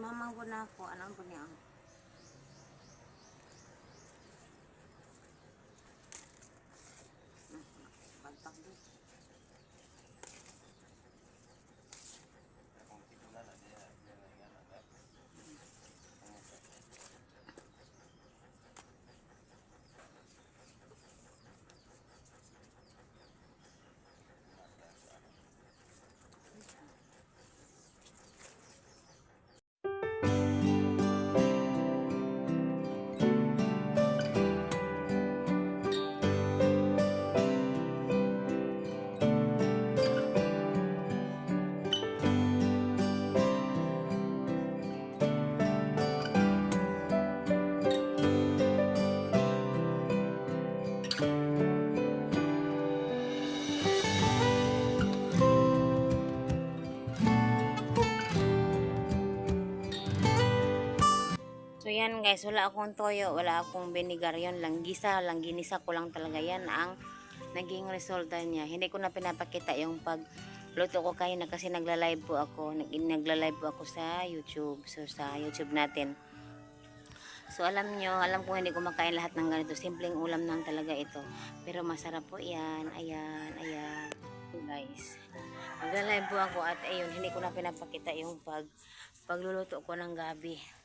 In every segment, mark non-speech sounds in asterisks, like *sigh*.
Mamang po na ako. Ano po niya? Bagtak yan guys, wala akong toyo, wala akong vinegar yon lang gisa, lang ginisa ko lang talaga yan ang naging resulta niya. Hindi ko na pinapakita yung pag luto ko kayo na kasi nagla-live po ako, nag nagla-live po ako sa YouTube. So sa YouTube natin. So alam nyo, alam ko hindi ko makain lahat ng ganito. Simpleng ulam lang talaga ito. Pero masarap po yan. Ayan, ayan. Guys. Nagla-live po ako at ayun, hindi ko na pinapakita yung pag pagluluto ko ng gabi.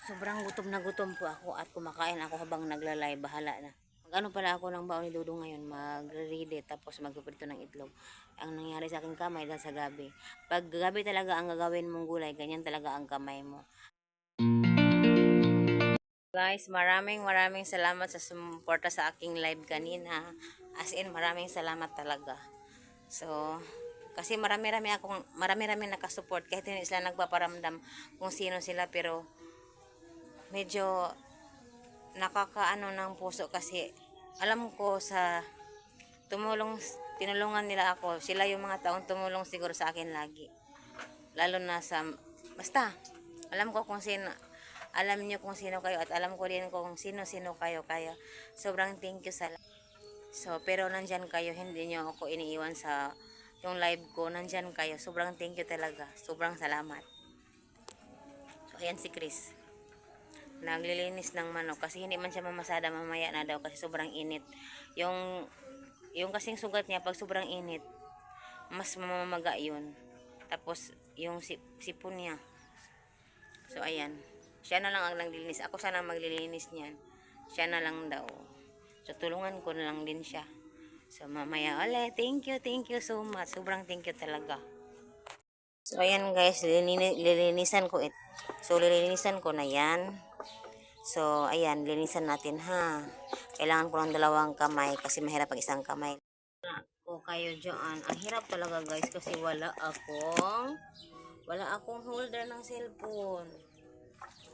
Sobrang gutom na gutom po ako at kumakain ako habang nagla-live. Bahala na. Mag-ano pala ako ng baon ni Dudong ngayon, mag-ready tapos magpiprito ng itlog. Ang nangyari sa akin kamay dahil sa gabi. Pag gabi talaga ang gagawin mong gulay, ganyan talaga ang kamay mo. Guys, maraming maraming salamat sa sumuporta sa aking live kanina. As in, maraming salamat talaga. So, kasi marami-rami akong marami-rami nakasupport kahit hindi sila nagpaparamdam kung sino sila pero medyo nakakaano ng puso kasi alam ko sa tumulong tinulungan nila ako. Sila yung mga taong tumulong siguro sa akin lagi. Lalo na sa basta alam ko kung sino alam niyo kung sino kayo at alam ko din kung sino sino kayo. Kaya sobrang thank you sa so pero nandyan kayo hindi niyo ako iniiwan sa yung live ko. Nandyan kayo. Sobrang thank you talaga. Sobrang salamat. So ayan si Chris naglilinis ng manok kasi hindi man siya mamasada mamaya na daw kasi sobrang init. Yung yung kasing sugat niya pag sobrang init mas mamamaga yun. Tapos yung sip, sipon niya. So ayan. Siya na lang ang naglilinis. Ako sana maglilinis niyan. Siya na lang daw. So tulungan ko na lang din siya. So mamaya ole thank you thank you so much. Sobrang thank you talaga. So, ayan guys, lilini- lilinisan ko it. So, lilinisan ko na yan. So, ayan, linisan natin ha. Kailangan ko ng dalawang kamay kasi mahirap pag isang kamay. O kayo dyan. Ang hirap talaga guys kasi wala akong wala akong holder ng cellphone.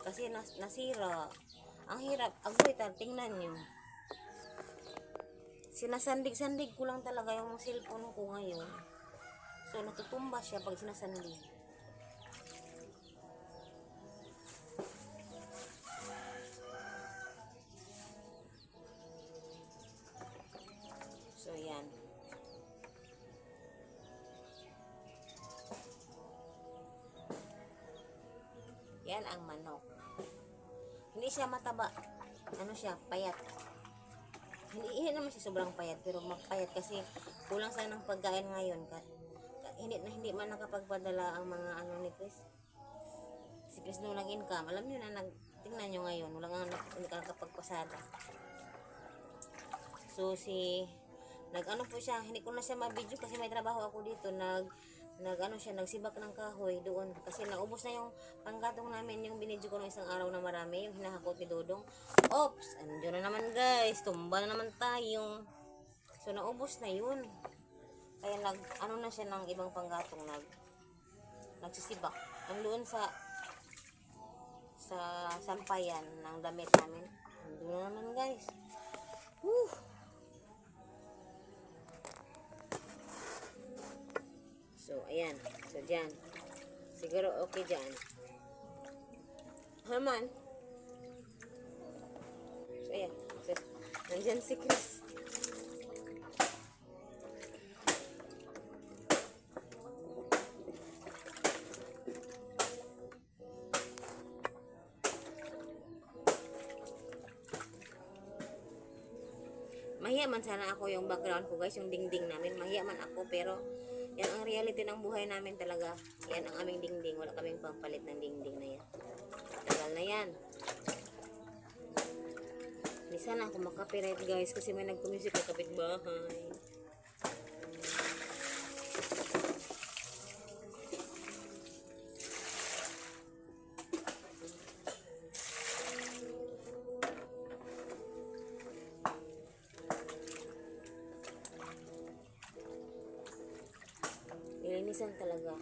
Kasi nas nasira. Ang hirap. Agoy, tingnan nyo. Sinasandig-sandig ko lang talaga yung cellphone ko ngayon. So, natutumba siya pag sinasandig. Ang manok. Hindi siya mataba. Ano siya? Payat. Hindi, hindi naman siya sobrang payat, pero mapayat kasi kulang sa ng pagkain ngayon. Ka, hindi, na hindi man nakapagpadala ang mga ano ni Chris. Si Chris nung nag-income, alam niyo na, nag, tingnan nyo ngayon, wala nga hindi ka nakapagpasada. So si nag-ano po siya, hindi ko na siya ma-video kasi may trabaho ako dito. Nag nag ano siya, nagsibak ng kahoy doon kasi naubos na yung panggatong namin yung binidyo ko ng isang araw na marami, yung hinahakot ni Dodong. Oops, andun na naman guys, tumba na naman tayo. So naubos na yun. Kaya nag ano na siya ng ibang panggatong nag nagsisibak. Ang doon sa sa sampayan ng damit namin. Andun na naman guys. Whew. So, ayan. So, dyan. Siguro okay dyan. Haman. So, ayan. So, nandyan si Chris. Mahiya man sana ako yung background ko guys, yung dingding namin. Mahiya man ako pero yan ang reality ng buhay namin talaga. Yan ang aming dingding. Wala kaming pampalit ng dingding na yan. Tagal na yan. Di sana ako makapiright guys kasi may nagpumusik sa kapitbahay. Nilinisan talaga.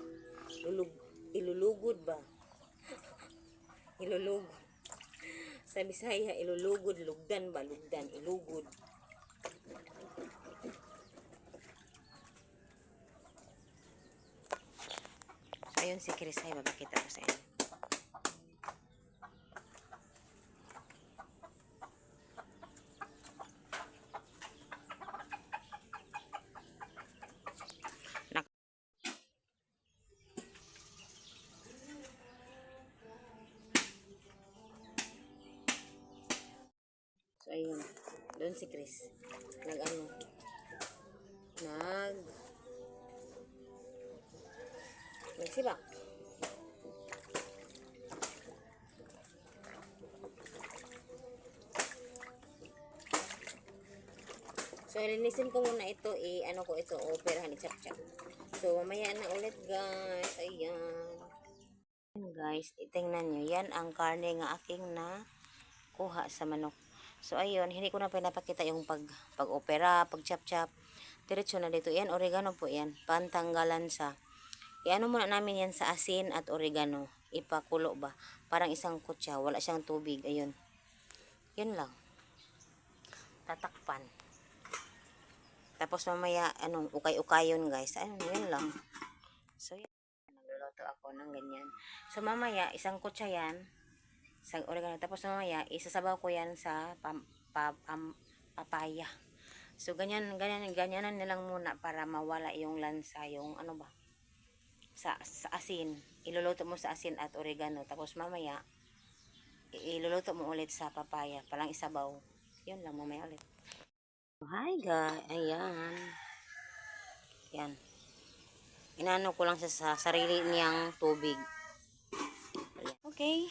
Lulug, ilulugod ba? *laughs* ilulugod. Sa Bisaya, ilulugod, lugdan ba? Lugdan, ilugod. Ayun si Chris ay mabakita ko sa inyo. Ayun. Doon si Chris. Nag ano. Nag... Nagsibak. So, linisin ko muna ito, eh, ano ko ito, operahan ni Chap Chap. So, mamaya na ulit, guys. Ayan. Ayan, guys, itingnan nyo. Yan ang karne nga aking na kuha sa manok. So, ayun, hindi ko na pinapakita yung pag, pag-opera, pag-chap-chap. Diretso na dito. Yan, oregano po yan. Pantanggalan sa. Iano muna namin yan sa asin at oregano. Ipakulo ba? Parang isang kutsa. Wala siyang tubig. Ayun. Yun lang. Tatakpan. Tapos mamaya, ano, ukay-ukayon guys. Ayun, yun lang. So, yan. Nagluluto ako ng ganyan. So, mamaya, isang kutsa yan sa oregano. Tapos mamaya, isasabaw ko yan sa pam, pa, am- papaya. So, ganyan, ganyan, ganyanan nilang muna para mawala yung lansa, yung ano ba, sa, sa asin. Iluluto mo sa asin at oregano. Tapos mamaya, iluluto mo ulit sa papaya. Palang isabaw. Yun lang, mamaya ulit. Hi guys, ayan. Yan. Inano ko lang sa, sa sarili niyang tubig. Okay.